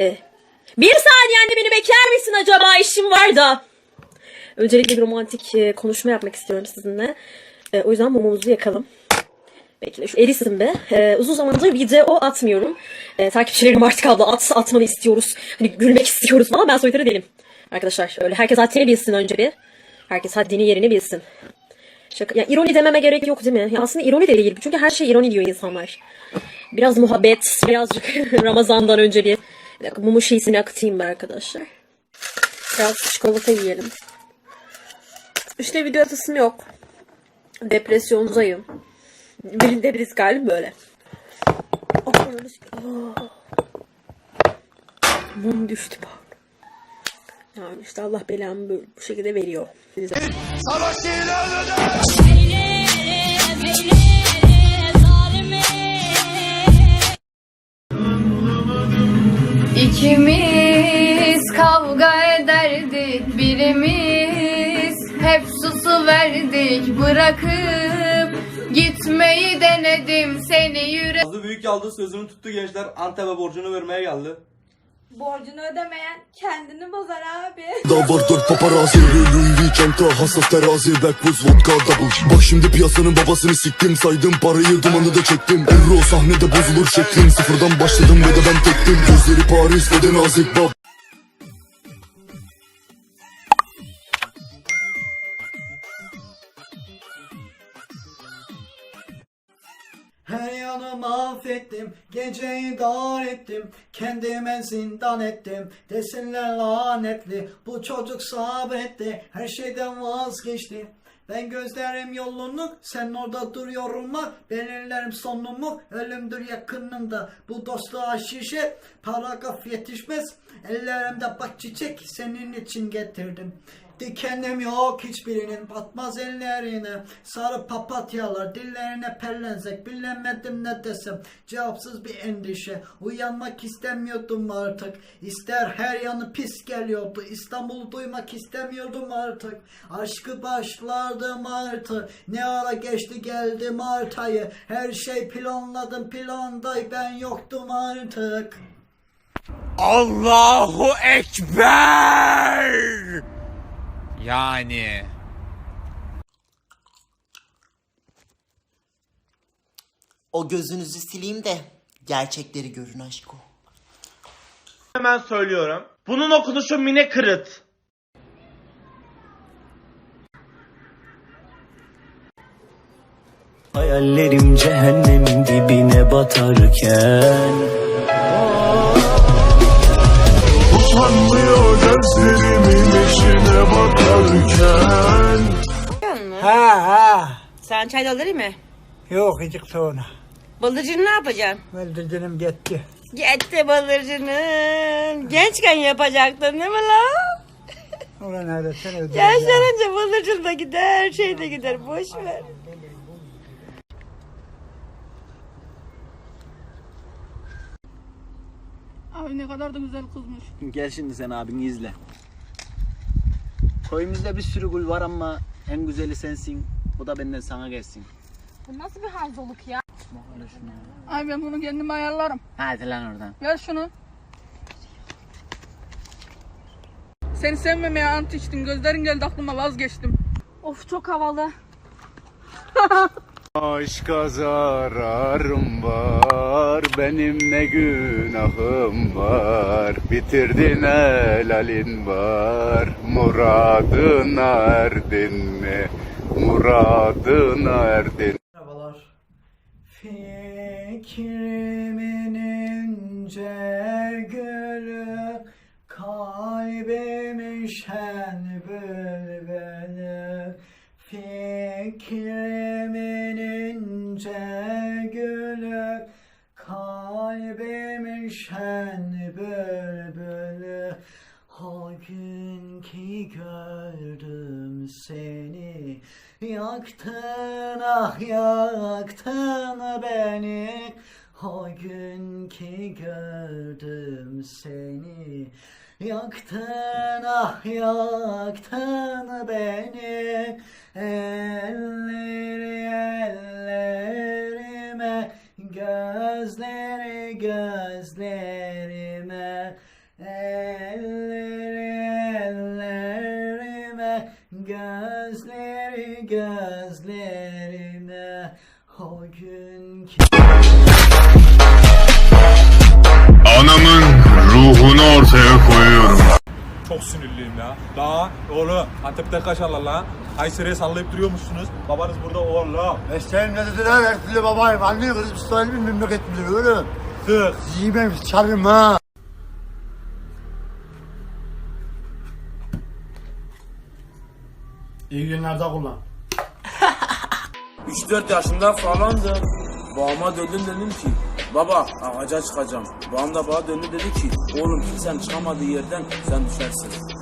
E, bir saniye anne beni bekler misin acaba? İşim var da. Öncelikle bir romantik e, konuşma yapmak istiyorum sizinle. E, o yüzden mumumuzu yakalım. Bekle şu erisin be. E, uzun zamandır video atmıyorum. E, takipçilerim artık abla at, atmanı istiyoruz. Hani gülmek istiyoruz ama ben soytarı değilim. Arkadaşlar öyle herkes haddini bilsin önce bir. Herkes haddini yerini bilsin. Şaka, ya ironi dememe gerek yok değil mi? Ya aslında ironi de değil. Çünkü her şey ironi diyor insanlar. Biraz muhabbet, birazcık Ramazan'dan önce bir, bir dakika, mumu şeysini akıtayım ben arkadaşlar. Biraz çikolata yiyelim. İşte video atasım yok. Depresyondayım. Birinde bir halim böyle. Oh, Oh. Mum düştü bak. Yani işte Allah belamı bu şekilde veriyor. Size. İkimiz kavga ederdik birimiz Hep susu verdik bırakıp Gitmeyi denedim seni yürek Azı büyük yaldı sözünü tuttu gençler. Antep'e borcunu vermeye geldi. Borcunu ödemeyen kendini bozar abi. Çanta hassas terazi Backwoods vodka double. Bak şimdi piyasanın babasını siktim Saydım parayı dumanı da çektim. Euro sahnede bozulur şeklim. Sıfırdan başladım ve de ben tektim. Gözleri Paris ve de nazik bab Her yanı mahvettim, geceyi dar ettim, kendime zindan ettim. Desinler lanetli, bu çocuk sabretti, her şeyden vazgeçti. Ben gözlerim yolunu, sen orada duruyorum mu? Belirlerim sonumu, ölümdür yakınımda. Bu dostluğa şişe, paragraf yetişmez. Ellerimde bak çiçek, senin için getirdim. Dikenlim yok hiçbirinin batmaz ellerine. Sarı papatyalar dillerine perlensek Bilemedim ne desem. Cevapsız bir endişe Uyanmak istemiyordum artık. İster her yanı pis geliyordu İstanbul'u duymak istemiyordum artık. Aşkı başlardım artık Ne ara geçti geldi Mart ayı. Her şey planladım planday ben yoktum artık. Allahu Ekber! Yani. O gözünüzü sileyim de gerçekleri görün aşko. Hemen söylüyorum. Bunun okunuşu mine kırıt. Hayallerim cehennemin dibine batarken Sen çay alır mı? Yok hiç sonra. Bıldırcını ne yapacaksın? Öldürdüm gitti. Gitti bıldırcının. Gençken yapacaktın değil mi lan? Ulan öğretsen öldürdüm. Yaşlanınca bıldırcın da gider, her şey de gider. Boş ver. Abi ne kadar da güzel kızmış. Gel şimdi sen abini izle. Köyümüzde bir sürü gül var ama en güzeli sensin. Bu da benden sana gelsin. Bu nasıl bir hanzoluk ya? Bak hele şuna. Ay ben bunu kendim ayarlarım. Hadi lan oradan. Ver şunu. Seni sevmemeye ant içtim. Gözlerin geldi aklıma vazgeçtim. Of çok havalı. Aşka zararım var, benim ne günahım var. Bitirdin helalin var, muradına erdin mi? Muradına erdin. Merhabalar. Fikrimin ince gülü Kalbimin şen bülbülü. Fikrimin ince gülü Kalbimin şen bülbülü. O gün ki gördüm seni Yaktın ah yaktın beni. O gün ki gördüm seni. Yaktın ah yaktın beni. Elleri ellerime Gözleri gözlerime. Elleri ellerime Gözleri gözlerime O gün Anamın ruhunu ortaya koyuyorum Çok sinirliyim ya. Daha oğlum Antep'te kaşarlar lan. Kayseri'ye sallayıp duruyormuşsunuz. Babanız burada oğlum. Mesleğim ne dediler? Erkli babayım. Anne kızım İsrail bir memleket biliyorum. Tık. Yiyemem çarım ha. İyi günlerde kullan. 3-4 yaşında falandım. Babama döndüm dedim ki baba ağaca çıkacağım. Babam da bana döndü dedi ki oğlum kimsen çıkamadığı yerden sen düşersin.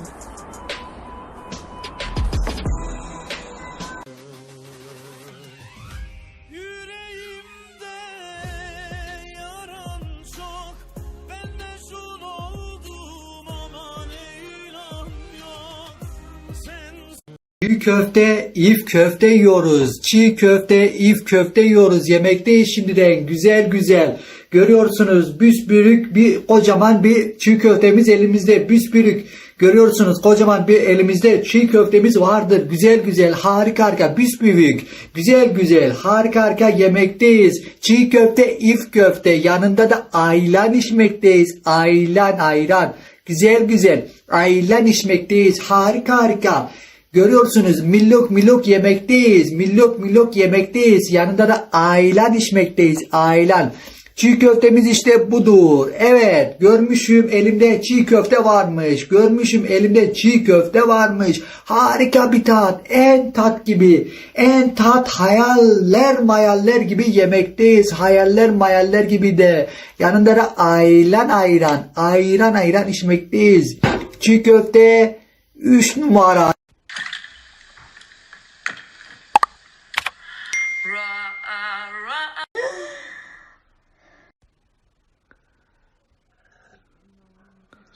Çiğ köfte, if köfte yiyoruz. Çiğ köfte, if köfte yiyoruz. Yemekteyiz şimdiden. Güzel güzel. Görüyorsunuz büsbürük bir kocaman bir çiğ köftemiz elimizde. Büsbürük. Görüyorsunuz kocaman bir elimizde çiğ köftemiz vardır. Güzel güzel harika harika büsbüyük. Güzel güzel harika harika yemekteyiz. Çiğ köfte, if köfte. Yanında da ayran içmekteyiz. Ayran ayran. Güzel güzel. Ayran içmekteyiz. Harika harika. Görüyorsunuz millok millok yemekteyiz. Millok millok yemekteyiz. Yanında da aylan içmekteyiz. Aylan. Çiğ köftemiz işte budur. Evet görmüşüm elimde çiğ köfte varmış. Görmüşüm elimde çiğ köfte varmış. Harika bir tat. En tat gibi. En tat hayaller mayaller gibi yemekteyiz. Hayaller mayaller gibi de. Yanında da aylan ayran. Ayran ayran içmekteyiz. Çiğ köfte 3 numara.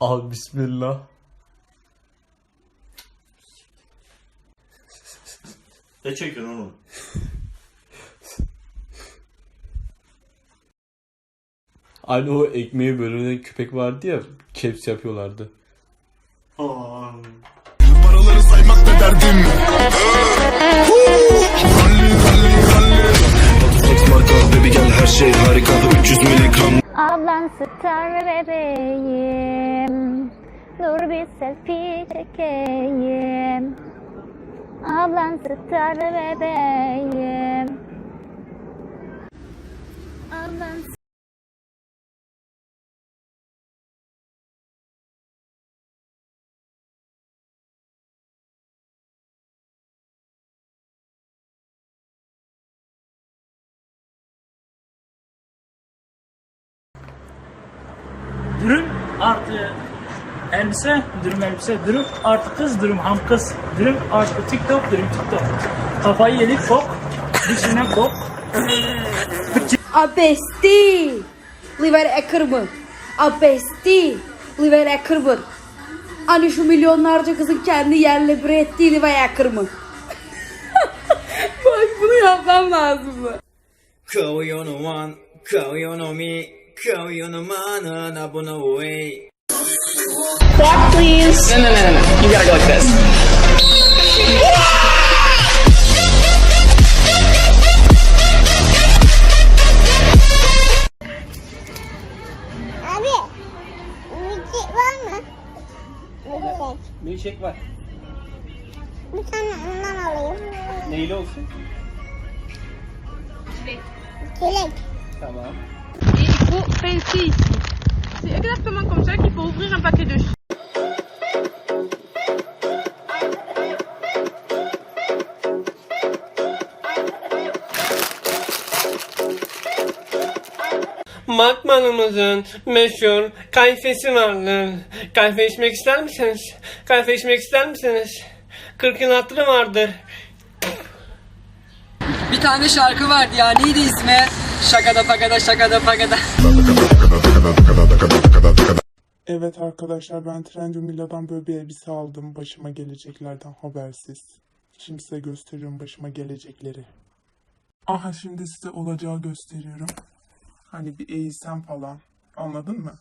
Al bismillah. Ne çekiyorsun oğlum? Hani o ekmeği bölünen köpek vardı ya. Caps yapıyorlardı. Paraları saymak da derdim Rally rally rally Flex marka baby gel her şey harika 300 miligram Ablan star bebeğim. Dur bir selfie çekeyim. Ablan star bebeğim. Ablan Dürüm artı elbise, dürüm elbise, dürüm artı kız, dürüm ham kız, dürüm artı TikTok, dürüm TikTok. Kafayı yedik kok, dişine kok. Abesti. Liver Ackerman Abesti. Liver Ackerman Hani şu milyonlarca kızın kendi yerle bir ettiği Liver Ackerman Bak bunu yapmam lazım mı? What please? No, no, no, no, you gotta go like this. Abi müzik var mı? Müzik. Milkshake var. Bir tane ondan alayım. Neyli olsun? Çilek. Tamam. Faut pincer ici. C'est exactement comme ça qu'il faut ouvrir un paquet de Batman'ımızın meşhur kayfesi vardır. Kayfe içmek ister misiniz? Kayfe içmek ister misiniz? 40 yıl hatırı vardır. Bir tane şarkı vardı ya neydi ismi? Şakada fakada şakada fakada. Evet arkadaşlar ben Trendyol'dan böyle bir elbise aldım. Başıma geleceklerden habersiz. Şimdi size gösteriyorum başıma gelecekleri. Aha şimdi size olacağı gösteriyorum. Hani bir eğilsem falan. Anladın mı?